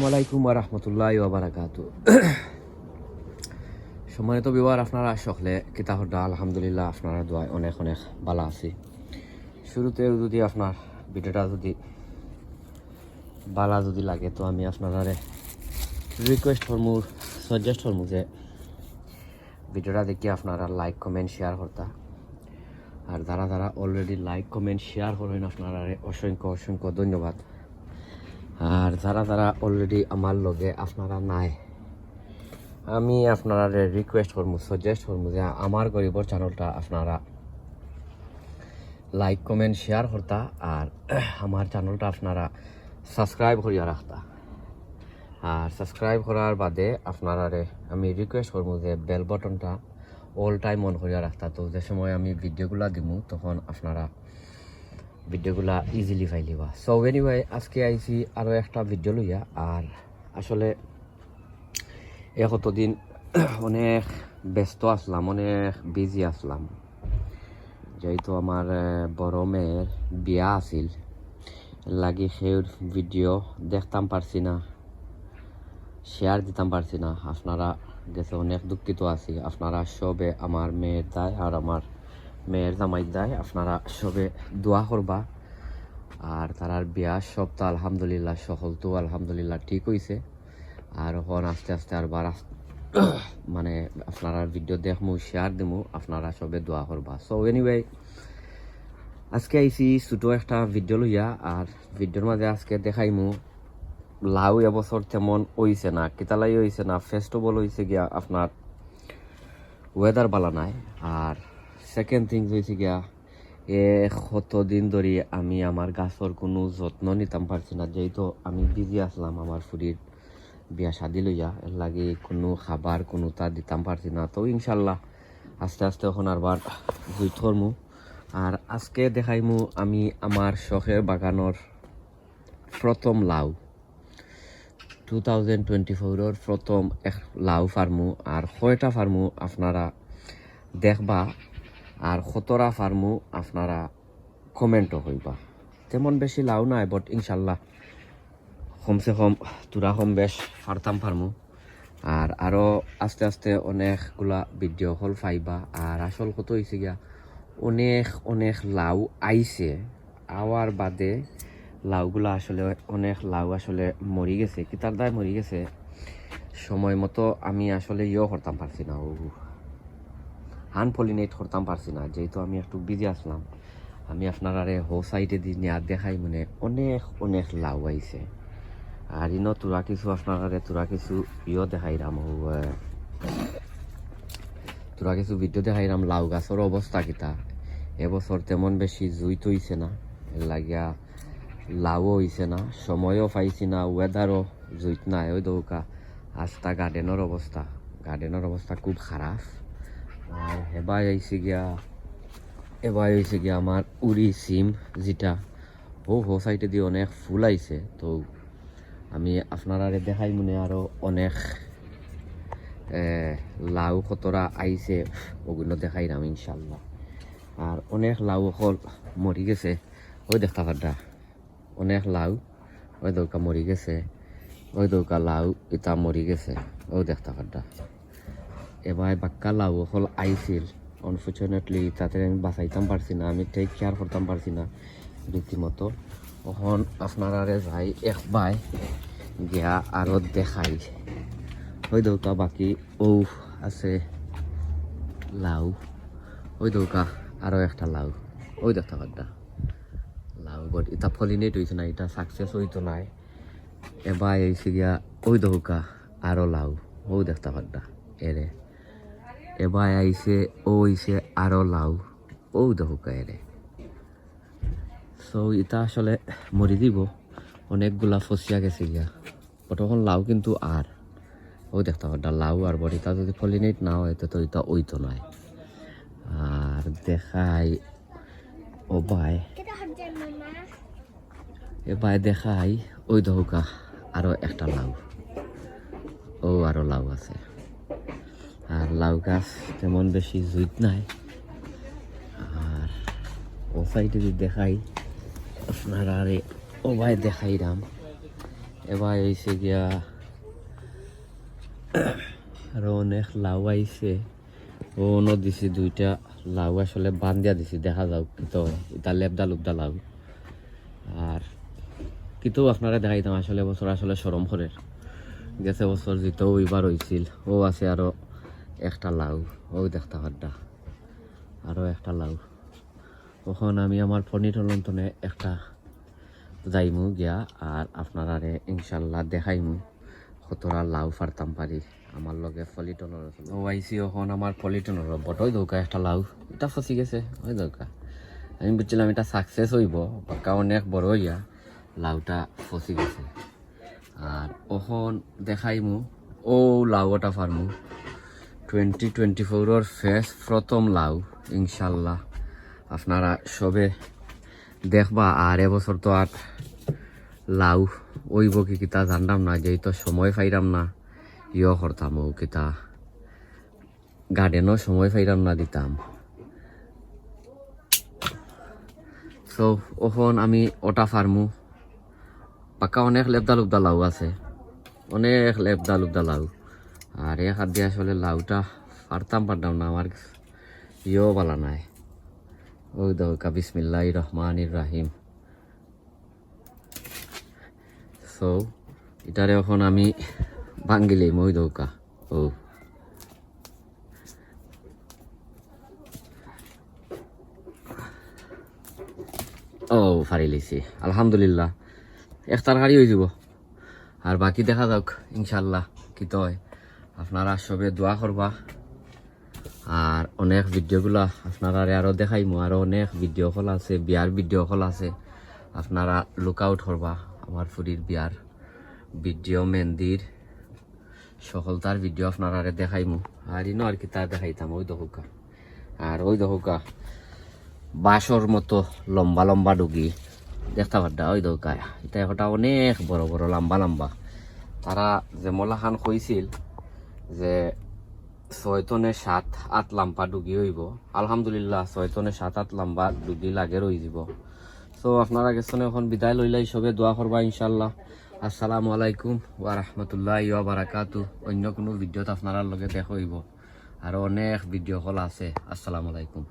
আসসালামু আলাইকুম রহমতুল্লাহ বারাকাত সম্মানিত বিবার আপনারা সকলে কিতাহরদা আলহামদুলিল্লাহ আপনারা দোয়ায় অনেক অনেক ভালো আছি। শুরুতে যদি আপনার ভিডিওটা যদি বালা যদি লাগে, তো আমি আপনারা রিকোয়েস্ট করমু সাজেস্ট করমু যে ভিডিওটা দেখি আপনারা লাইক কমেন্ট শেয়ার করতা। আর যারা যারা অলরেডি লাইক কমেন্ট শেয়ার করেন আপনারা অসংখ্য অসংখ্য ধন্যবাদ। আর যারা যারা অলরেডি আমার লগে আপনারা নাই, আমি আপনারা রিকোয়েস্ট করব সাজেস্ট করব যে আমার গরিবর চ্যানেলটা আপনারা লাইক কমেন্ট শেয়ার করতা আর আমার চ্যানেলটা আপনারা সাবস্ক্রাইব করিয়া রাখতা। আর সাবস্ক্রাইব করার বাদে আপনারা আমি রিকোয়েস্ট করব যে বেল বটনটা অল টাইম অন করিয়া রাখতা। তো যে সময় আমি ভিডিওগুলা দিমু, তখন আপনারা ভিডিওগুলা ইজিলি ফাইলিবা সো এনিওয়ে আজকে আইছি আরও একটা ভিডিও লইয়া, আর আসলে এ কতদিন অনেক ব্যস্ত আসলাম, অনেক বিজি আসলাম। যেহেতু আমার বড় মেয়ের বিয়া আছিল, লাগি সেই ভিডিও দেখতাম পারছি না শেয়ার দিতাম পারছি না। আপনারা গেছে অনেক দুঃখিত আছি। আপনারা সবে আমার মেয়ের দায় আর আমার মেয়ের জামাই দায়, আপনারা সবে দোয়া করবা। আর তারার বিয়া সব তো আলহামদুলিল্লাহ সফল তো আলহামদুলিল্লাহ ঠিক হয়েছে আর হন আস্তে আস্তে আর বার মানে আপনারা ভিডিও দেখমু শেয়ার দিমু, আপনারা সবে দোয়া করবা। সো এনিওয়ে আজকে আইছি ছোটো একটা ভিডিও লইয়া, আর ভিডিওর মাঝে আজকে দেখাইমু, লাউ এবছর তেমন হইছে না, কিতালাই হইছে না ফেস্টিভ্যাল হইছে গিয়া আপনার ওয়েদার বালা নাই। আর সেকেন্ড থিংস হয়েছে গিয়া, এ কতদিন ধরে আমি আমার গাছর কোনো যত্ন নিতাম পারছি না। যেহেতু আমি বিজি আসলাম আমার ফুরির বিয়া শাদি লইয়া, এর লাগে কোনো খাবার, কোনো তা দিতাম পারছি না। তো ইনশাল্লাহ আস্তে আস্তে এখন আরবার জুই থরমু আর আজকে দেখাইমু আমি আমার শখের বাগানোর প্রথম লাউ। টু থাউজেন্ড টোয়েন্টি ফোরের প্রথম লাউ ফার্মু। আর কয়টা ফার্মু আপনারা দেখবা আর কতরা ফার্মু আপনারা কমেন্টও হইবা। তেমন বেশি লাউ নাই বাট ইনশাল্লাহ কমসে কম তুরা কম বেশ ফারতাম ফার্মু। আর আরও আস্তে আস্তে অনেকগুলা ভিডিও হল পাইবা আর আসল কত হয়েছে গিয়া, অনেক অনেক লাউ আইছে। আওয়ার বাদে লাউগুলা আসলে, অনেক লাউ আসলে মরি গেছে, কিতার দায় মরি গেছে। সময় মতো আমি আসলে ইয়েও করতাম পারছি না ও হান পলিনেট করতাম পারছি না যেহেতু আমি একটু বিজি আসলাম আমি আপনার আরে হো সাইডে দিয়ে নিয়ে দেখাই মানে অনেক অনেক লাউ আইছে আর ইনো তোরা কিছু আপনার আরে তোরা কিছু ইয়ে আহ, তোরা কিছু ভিডিও দেখাইরাম লাউ গাছের অবস্থা কিতা। এবছর তেমন বেশি জুই তৈছে না লাগিয়া লাউও হইছে না সময়ও পাইছি না ওয়েদারও জুইত নাই ওই দৌকা। আস্তা গার্ডেনের অবস্থা গার্ডেনের অবস্থা খুব খারাপ আর এবার আইসি গিয়া এবার হয়েছে গিয়া আমার উড়ি সিম যেটা ও হো সাইডে দিয়ে অনেক ফুল আইছে। তো আমি আপনারা দেখাই মনে আরও অনেক লাউ কতরা আইছে, ওগুলো দেখাইলাম ইনশাল্লাহ আর অনেক লাউ অকল মরি গেছে। ওই দেখতে পাড্ডা অনেক লাউ, ওই দৌকা মরি গেছে, ওই দৌকা লাউ, ইটা মরি গেছে। ওই দেখতে পাড্ডা এবার বাক্কা লাউ হল আইছিল। আনফর্চুনেটলি তাতে আমি বাঁচাইতাম পারছি না, আমি টেক কেয়ার করতাম পারছি না। রীতিমতো তখন আপনারা যাই একবাই গিয়া আরও দেখাই। ওই দৌকা বাকি ও আছে লাউ। ওই দৌকা আরও একটা লাউ। ওই দেখতে পাড্ডা লাউ বাট এটা ফলিনেট হয়েছে না এটা সাকসেস হইতো নাই। এবার এসে গিয়া ওই দৌকা আরও লাউ। ও দেখতে পাড্ডা এরে এবার আইসে ও হইছে আরও লাউ। ও দৌকা এরে সো এটা আসলে মরি দিব। অনেকগুলা ফসিয়া গেছে গিয়া। তখন লাউ কিন্তু আর ও দেখতে পাড্ডা লাউ আর বড় এটা যদি ফলিনেট না হয়, তো এটা ওইতো নয় আর দেখাই ও kerja এবার দেখাই ওই দহকা আরও একটা লাউ। ও আরও লাউ আছে। আর লাউ গাছ তেমন বেশি জুইত নাই। আর ও সাইডে যদি দেখাই, আপনারা আরে ও ভাই দেখাইরাম। এবার আইসে গিয়া আরও অনেক লাউ আইছে। ও দিছি দুইটা লাউ আসলে বান দিয়া দিছি, দেখা যাও কিন্তু এটা লেবদা লুবদা লাউ। আর কিন্তু আপনারা দেখাইতাম, আসলে বছর আসলে সরম করে। গেছে বছর যেত ওইবার হয়েছিল ও আছে আরও একটা লাউ। ও দেখতে পাড্ডা। আরও একটা লাউ। তখন আমি আমার পনির লন্তনে একটা যাইমু গিয়া আর আপনারারে ইনশাল্লাহ দেখাইমু কতটা লাউ ফারতাম পারি আমার লগে পলিটনের ও আইসি এখন আমার পলিটনের বটই দৌকা একটা লাউ। এটা ফসি গেছে। ওই দৌকা। আমি বুঝছিলাম এটা সাকসেস হইব। পাক্কা অনেক বড় হইয়া লাউটা ফসি গেছে। আর ওখন দেখাইমু। ও লাউ ওটা ফার্মু টোয়েন্টি টোয়েন্টি ফোরের ফেস প্রথম লাউ ইনশাল্লাহ। আপনারা সবে দেখবা, আর এবছর তো আর লাউ ওইব কি কিতা জানতাম না, যেই তো সময় পাইরাম না, ইয় করতাম ও কিতা। গার্ডেনও সময় পাইরাম না দিতাম। সো ওখন আমি ওটা ফার্মু পাকা অনেক লেবদা লুবদা লাউ আছে। অনেক লেবদা লুবদা লাউ আর এক হাত দিয়ে আসলে লাউটা পারতাম পারতাম না, আমার ইয়েও বলা নাই। ওই দৌকা বিসমিল্লাহ রহমান রাহিম। সো এটারে এখন আমি ভাঙ্গিলেই মই দৌকা ও। ও ফারি লিছি আলহামদুলিল্লাহ। এক তারকারি হয়ে যাব। আর বাকি দেখা যাক ইনশাল্লাহ কি তয় আপনারা সবে দোয়া করবা আর অনেক ভিডিওগুলা আপনারা আরও দেখাইমু। আরও অনেক ভিডিও কল আছে বিয়ার ভিডিও কল আছে। আপনারা লুক আউট করবা আমার ফুরির বিয়ার ভিডিও, মেহেন্দির সকলতার ভিডিও আপনারা দেখাইমু। আর ইনো আর কি তা দেখাইতাম, ওই দহুকা। আর ওই দহুকা, বাঁশর মতো লম্বা লম্বা ডুগি। দেখতে পাড্ডা ওই দৌকা এটা একটা অনেক বড় বড় লম্বা লম্বা। তারা যে মলাখান কইছিল যে ছয়তনে সাত আট লাম্বা ডুগি হইব। আলহামদুলিল্লাহ ছয়তনে সাত আট লাম্বা ডুগি লাগে রই যাব। সো আপনারা গেছেন এখন বিদায় লইলাই সবে দোয়া করবা ইনশাল্লাহ আসসালামু আলাইকুম ওয়া রাহমাতুল্লাহ ওয়া বারাকাতু অন্য কোনো ভিডিওত আপনারা লগে দেখা হইব। আর অনেক ভিডিও কল আছে। আসসালামু আলাইকুম।